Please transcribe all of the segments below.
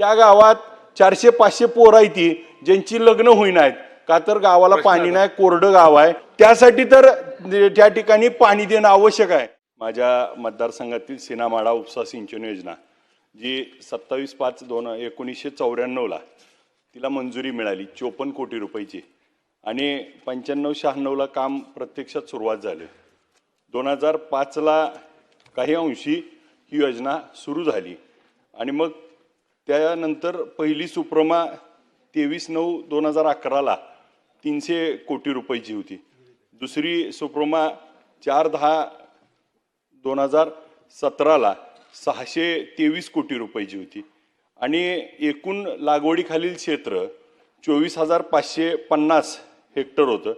त्या गावात चारशे पाचशे पोरं आहे ती ज्यांची लग्न होईनात का तर गावाला पाणी नाही कोरडं गाव आहे. त्यासाठी तर त्या ठिकाणी पाणी देणं आवश्यक आहे. माझ्या मतदारसंघातील सिनामाडा उपसा सिंचन योजना जी सत्तावीस पाच दोन एकोणीसशे चौऱ्याण्णवला तिला मंजुरी मिळाली चोपन्न कोटी रुपयाची. आणि पंच्याण्णव शहाण्णवला काम प्रत्यक्षात सुरुवात झाली. दोन हजार पाचला काही अंशी ही योजना सुरू झाली. आणि मग त्यानंतर पहिली सुप्रमा तेवीस नऊ दोन हजार अकराला तीनशे कोटी रुपयाची होती. दुसरी सुप्रमा चार दहा दोन हजार सतराला सहाशे तेवीस कोटी रुपयाची होती. आणि एकूण लागवडीखालील क्षेत्र चोवीस हजार पाचशे पन्नास हेक्टर होतं.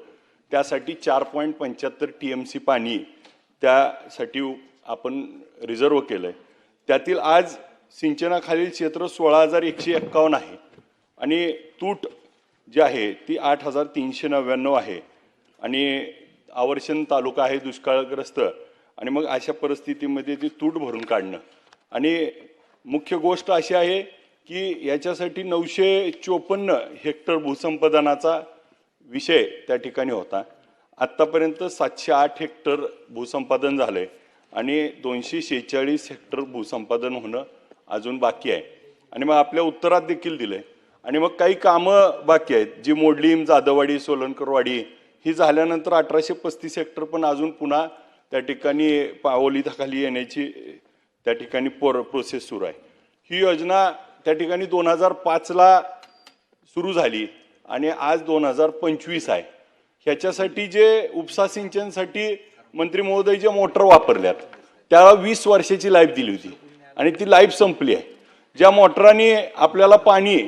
त्यासाठी चार पॉईंट पंच्याहत्तर टी एम सी पाणी त्यासाठी आपण रिझर्व केलं आहे त्यातील आज सिंचनाखालील क्षेत्र सोळा हजार एकशे एक्कावन्न आहे. आणि तूट जी आहे ती आठ हजार तीनशे नव्याण्णव आहे. आणि आवर्षण तालुका आहे दुष्काळग्रस्त. आणि मग अशा परिस्थितीमध्ये ती तूट भरून काढणं. आणि मुख्य गोष्ट अशी आहे की याच्यासाठी नऊशे चोपन्न हेक्टर भूसंपादनाचा विषय त्या ठिकाणी होता. आत्तापर्यंत सातशे आठ हेक्टर भूसंपादन झालं आहे आणि दोनशे शेहेचाळीस हेक्टर भूसंपादन होणं अजून बाकी आहे. आणि मग आपल्या उत्तरात देखील दिले आणि मग काही कामं बाकी आहेत. जी मोडलीम जाधववाडी सोलनकरवाडी ही झाल्यानंतर अठराशे पस्तीस हेक्टर पण अजून पुन्हा त्या ठिकाणी पावलीखाली येण्याची त्या ठिकाणी पोर प्रोसेस सुरू आहे. ही योजना त्या ठिकाणी दोन हजार पाचला सुरू झाली आणि आज दोन हजार पंचवीस आहे. ह्याच्यासाठी जे उपसा सिंचनसाठी मंत्री महोदय जे मोटर वापरल्यात त्याला वीस वर्षाची लाईफ दिली होती. आणि ती लाईफ संपली आहे. ज्या मोटराने आपल्याला पाणी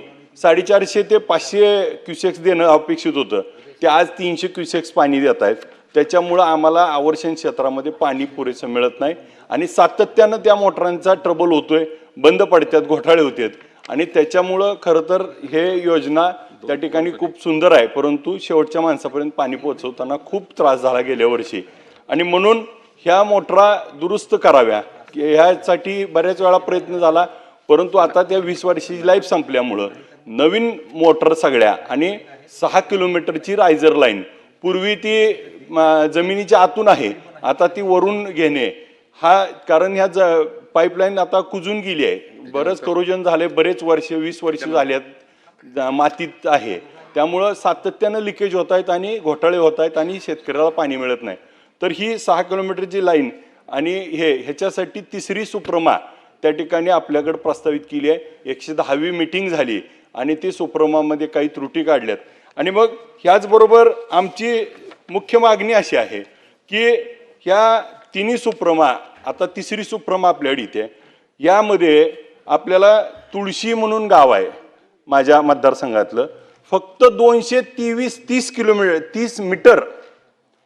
साडेचारशे ते पाचशे क्युसेक्स देणं अपेक्षित होतं ते आज तीनशे क्युसेक्स पाणी देत आहेत. त्याच्यामुळं आम्हाला आवर्षण क्षेत्रामध्ये पाणी पुरेसं मिळत नाही आणि सातत्यानं त्या मोटरांचा ट्रबल होतोय बंद पडतात घोटाळे होतात. आणि त्याच्यामुळं खरं तर हे योजना त्या ठिकाणी खूप सुंदर आहे परंतु शेवटच्या माणसापर्यंत पाणी पोहोचवताना खूप त्रास झाला गेल्या वर्षी. आणि म्हणून ह्या मोटरा दुरुस्त कराव्या ह्यासाठी बऱ्याच वेळा प्रयत्न झाला परंतु आता त्या वीस वर्षाची लाईफ संपल्यामुळं नवीन मोटर सगळ्या आणि सहा किलोमीटरची रायझर लाईन पूर्वी ती जमिनीच्या आतून आहे आता ती वरून घेणे. हा कारण ह्या ज पाईपलाईन आता कुजून गेली आहे. बरंच करोजन झाले बरेच वर्ष वीस वर्ष झाल्यात मातीत आहे. त्यामुळं सातत्यानं लिकेज होत आहेत आणि घोटाळे होत आहेत आणि शेतकऱ्याला पाणी मिळत नाही. तर ही सहा किलोमीटरची लाईन आणि हे ह्याच्यासाठी तिसरी सुप्रमा त्या ठिकाणी आपल्याकडे प्रस्तावित केली आहे. एकशे दहावी मिटिंग झाली आणि ती सुप्रमामध्ये काही त्रुटी काढल्यात. आणि मग ह्याचबरोबर आमची मुख्य मागणी अशी आहे की ह्या तिन्ही सुप्रमा आता तिसरी सुप्रमा आपल्याकडे इथे यामध्ये आपल्याला तुळशी म्हणून गाव आहे माझ्या मतदारसंघातलं. फक्त दोनशे तेवीस तीस किलोमीटर तीस मीटर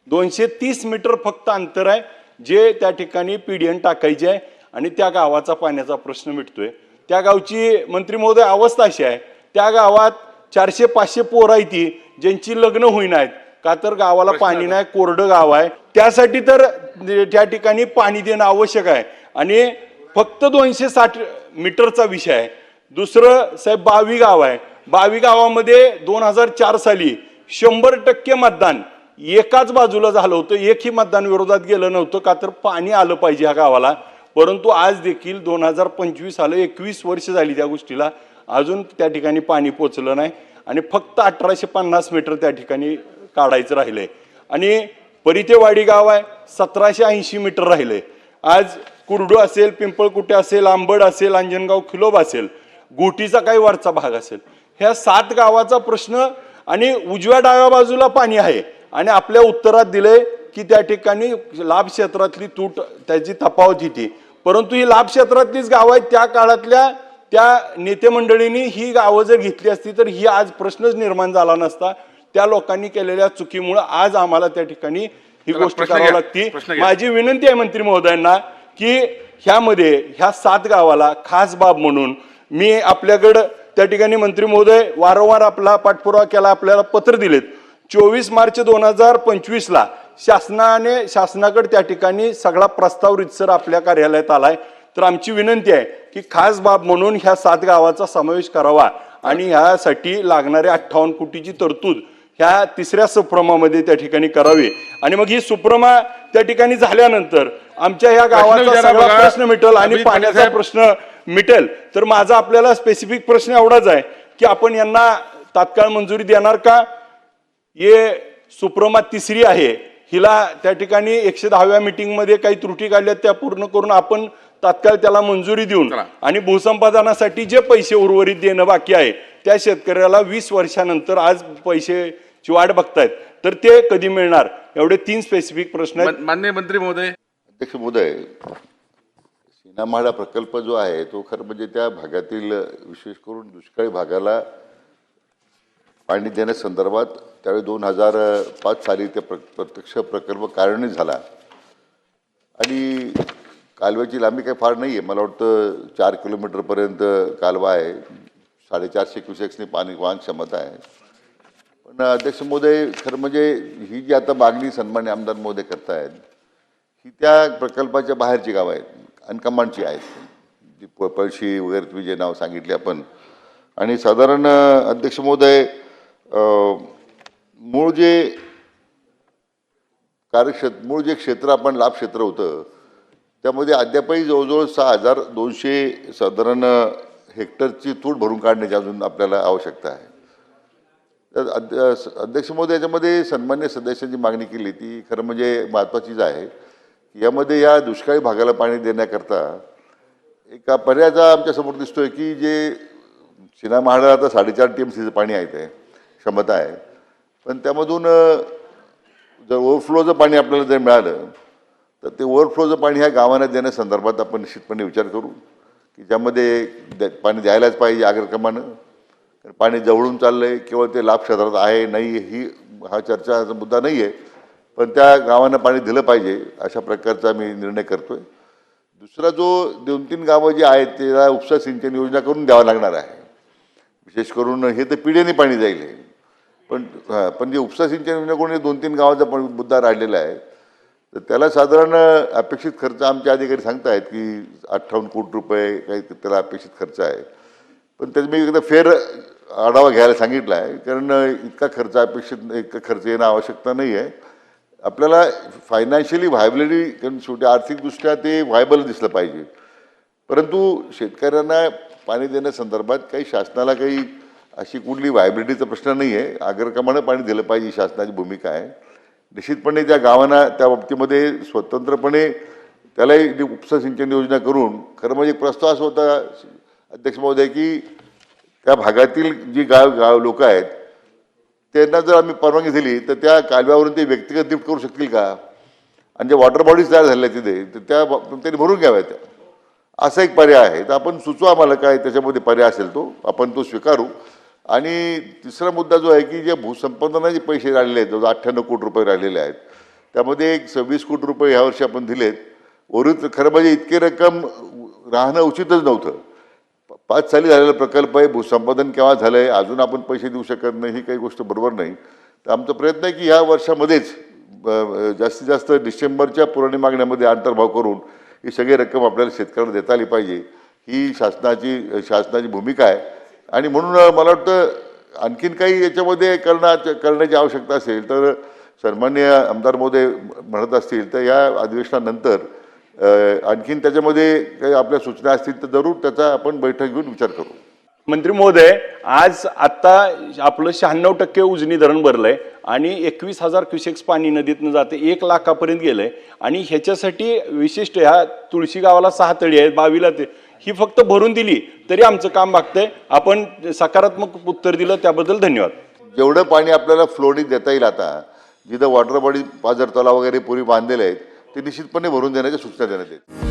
दोनशे तीस मीटर फक्त अंतर आहे. जे त्या ठिकाणी पीडीएन टाकायचे आहे आणि त्या गावाचा पाण्याचा प्रश्न मिटतोय. त्या गावची मंत्री महोदय अवस्था अशी आहे. त्या गावात चारशे पाचशे पोरं आहे ती ज्यांची लग्न होईनात का तर गावाला पाणी नाही कोरडं गाव आहे. त्यासाठी तर त्या ठिकाणी पाणी देणं आवश्यक आहे. आणि फक्त दोनशे साठ मीटरचा विषय आहे. दुसरं साहेब बावी गाव आहे. बावी गावामध्ये दोन हजार चार साली शंभर टक्के मतदान एकाच बाजूला झालं होतं एकही मतदान विरोधात गेलं नव्हतं का तर पाणी आलं पाहिजे ह्या गावाला. परंतु आज देखील दोन हजार पंचवीस आलं एकवीस वर्ष झाली त्या गोष्टीला. अजून त्या ठिकाणी पाणी पोचलं नाही आणि फक्त अठराशे पन्नास मीटर त्या ठिकाणी काढायचं राहिलंय. आणि परितेवाडी गाव आहे सतराशे ऐंशी मीटर राहिलंय. आज कुरडू असेल पिंपळकुटे असेल आंबड असेल अंजनगाव खिलोब असेल गोटीचा काही वरचा भाग असेल. ह्या सात गावाचा प्रश्न आणि उजव्या डाव्या बाजूला पाणी आहे. आणि आपल्या उत्तरात दिलंय की त्या ठिकाणी लाभ क्षेत्रातली तूट त्याची तफावत होती परंतु ही लाभ क्षेत्रातलीच गावं आहेत त्या काळातल्या त्या नेते मंडळींनी ही गावं जर घेतली असती तर ही आज प्रश्नच निर्माण झाला नसता त्या लोकांनी केलेल्या चुकीमुळे आज आम्हाला त्या ठिकाणी ही गोष्ट करावी. लागती. माझी विनंती आहे मंत्री महोदयांना की ह्यामध्ये ह्या सात गावाला खास बाब म्हणून मी आपल्याकडं त्या ठिकाणी मंत्री महोदय वारंवार आपला पाठपुरावा केला आपल्याला पत्र दिलेत चोवीस मार्च दोन हजार पंचवीसला शासनाने शासनाकडे त्या ठिकाणी सगळा प्रस्ताव रितसर आपल्या कार्यालयात आलाय. तर आमची विनंती आहे की खास बाब म्हणून ह्या सात गावाचा समावेश करावा आणि ह्यासाठी लागणारे अठ्ठावन्न कोटीची तरतूद ह्या तिसऱ्या सुप्रमामध्ये त्या ठिकाणी करावी. आणि मग ही सुप्रमा त्या ठिकाणी झाल्यानंतर आमच्या ह्या गावाचा सगळा. प्रश्न मिटेल आणि पाण्याचा प्रश्न मिटेल. तर माझा आपल्याला स्पेसिफिक प्रश्न एवढाच आहे की आपण यांना तात्काळ मंजुरी देणार का? ये सुप्रमा तिसरी आहे. हिला त्या ठिकाणी एकशे दहाव्या मीटिंगमध्ये काही त्रुटी काढल्यात त्या पूर्ण करून आपण तात्काळ त्याला मंजुरी देऊन. आणि भूसंपादनासाठी जे पैसे उर्वरित देणं बाकी आहे त्या शेतकऱ्याला वीस वर्षानंतर आज पैशाची वाट बघतायत. तर ते कधी मिळणार? एवढे तीन स्पेसिफिक प्रश्न आहेत. मान- माननीय मंत्री महोदय. अध्यक्ष महोदय सीनामाडा प्रकल्प जो आहे तो खरं म्हणजे त्या भागातील विशेष करून दुष्काळी भागाला पाणी देण्यासंदर्भात त्यावेळी दोन हजार पाच साली ते प्र प्रत्यक्ष प्रकल्प कार्यान्वित झाला. आणि कालव्याची लांबी काही फार नाही आहे मला वाटतं चार किलोमीटरपर्यंत कालवा आहे. साडेचारशे क्युसेक्सनी पाणी वाहन क्षमता आहे. पण अध्यक्ष महोदय खरं म्हणजे ही जी आता मागणी सन्मान्य आमदार महोदय करतायत ही त्या प्रकल्पाच्या बाहेरची गावं आहेत अनकमांडची आहेत. जी प पळशी वगैरे तुम्ही जे नाव सांगितले आपण. आणि साधारण अध्यक्ष महोदय मूळ जे कार्यक्षेत्र मूळ जे क्षेत्र आपण लाभ क्षेत्र होतं त्यामध्ये अद्यापही जवळजवळ सहा हजार दोनशे साधारण हेक्टरची तूट भरून काढण्याची अजून आपल्याला आवश्यकता आहे. तर अध्य अध्यक्ष महोदय याच्यामध्ये सन्मान्य सदस्यांची मागणी केली ती खरं म्हणजे महत्त्वाचीच आहे यामध्ये या दुष्काळी भागाला पाणी देण्याकरता एका पर्यायाचा आमच्यासमोर दिसतोय की जे सिना महाडा आता साडेचार टी एम सीचं पाणी आहे ते. क्षमता आहे. पण त्यामधून जर ओव्हरफ्लोचं पाणी आपल्याला जर मिळालं तर ते ओव्हरफ्लोचं पाणी ह्या गावांना देण्यासंदर्भात आपण निश्चितपणे विचार करू की ज्यामध्ये द्या- पाणी द्यायलाच पाहिजे आग्रक्रमानं. पाणी जवळून चाललं आहे केवळ ते लाभ क्षेत्रात आहे नाही ही हा चर्चाचा मुद्दा नाही आहे पण त्या गावांना पाणी दिलं पाहिजे अशा प्रकारचा मी निर्णय करतो आहे दुसरा जो दोन तीन गावं जी आहेत त्याला उपसा सिंचन योजना करून द्यावं लागणार आहे. विशेष करून हे तर पिढ्याने पाणी जाईल. आहे पण हां पण जे उपसा सिंचन योजना कोणी दोन तीन गावाचा पण मुद्दा राहिलेला आहे. तर त्याला साधारण अपेक्षित खर्च आमचे अधिकारी सांगतायत की अठ्ठावन्न कोटी रुपये काही त्याला अपेक्षित खर्च आहे. पण त्याचा मी एकदा फेर आढावा घ्यायला सांगितला आहे. कारण इतका खर्च अपेक्षित इतका खर्च येणं आवश्यकता नाही आहे. आपल्याला फायनान्शियली व्हायबिलिटी कारण शेवटी आर्थिकदृष्ट्या ते व्हायबल दिसलं पाहिजे. परंतु शेतकऱ्यांना पाणी देण्यासंदर्भात काही शासनाला काही अशी कुठली व्हायब्रिटीचा प्रश्न नाही आहे आग्रक्रमानं पाणी दिलं पाहिजे शासनाची भूमिका आहे. निश्चितपणे त्या गावांना त्या बाबतीमध्ये स्वतंत्रपणे त्यालाही उपसा सिंचन योजना करून खरं म्हणजे प्रस्ताव असा होता अध्यक्ष महोदय की त्या भागातील जी गाव गाव लोक आहेत त्यांना जर आम्ही परवानगी दिली तर त्या कालव्यावरून ते व्यक्तिगत लिफ्ट करू शकतील का? आणि ज्या वॉटर बॉडीज तयार झाल्या तिथे तर त्या त्यांनी भरून घ्याव्या त्या असा एक पर्याय आहे. तर आपण सुचवा आम्हाला काय त्याच्यामध्ये पर्याय असेल तो आपण तो स्वीकारू. आणि तिसरा मुद्दा जो आहे की जे भूसंपादनाचे पैसे राहिलेले आहेत जवळ अठ्ठ्याण्णव कोटी रुपये राहिलेले आहेत त्यामध्ये एक सव्वीस कोटी रुपये ह्या वर्षी आपण दिलेत. उर्वरित खरं म्हणजे इतकी रक्कम राहणं उचितच नव्हतं. पाच साली झालेला प्रकल्प आहे भूसंपादन केव्हा झालं आहे अजून आपण पैसे देऊ शकत नाही ही काही गोष्ट बरोबर नाही. तर आमचा प्रयत्न आहे की ह्या वर्षामध्येच जास्तीत जास्त डिसेंबरच्या पुराणी मागण्यामध्ये अंतर्भाव करून ही सगळी रक्कम आपल्याला शेतकऱ्यांना देता आली पाहिजे. ही शासनाची शासनाची भूमिका आहे. आणि म्हणून मला वाटतं आणखीन काही याच्यामध्ये करणा करण्याची आवश्यकता असेल तर सन्मान्य आमदार महोदय म्हणत असतील तर या अधिवेशनानंतर आणखीन त्याच्यामध्ये काही आपल्या सूचना असतील तर जरूर त्याचा आपण बैठक घेऊन विचार करू. मंत्री महोदय आज आता आपलं शहाण्णव टक्के उजनी धरण भरलंय आणि एकवीस हजार क्युसेक्स पाणी नदीतनं जाते एक लाखापर्यंत गेलंय. आणि ह्याच्यासाठी विशिष्ट ह्या तुळशी गावाला सहा तळी आहेत बावीला ते ही फक्त भरून दिली तरी आमचं काम मागतंय आपण सकारात्मक उत्तर दिलं त्याबद्दल धन्यवाद. जेवढं पाणी आपल्याला फ्लोडी देता येईल आता जिथं वॉटर बॉडी पाझर तलाव वगैरे पूर्वी बांधलेले आहेत ते निश्चितपणे भरून देण्याच्या सूचना देण्यात येईल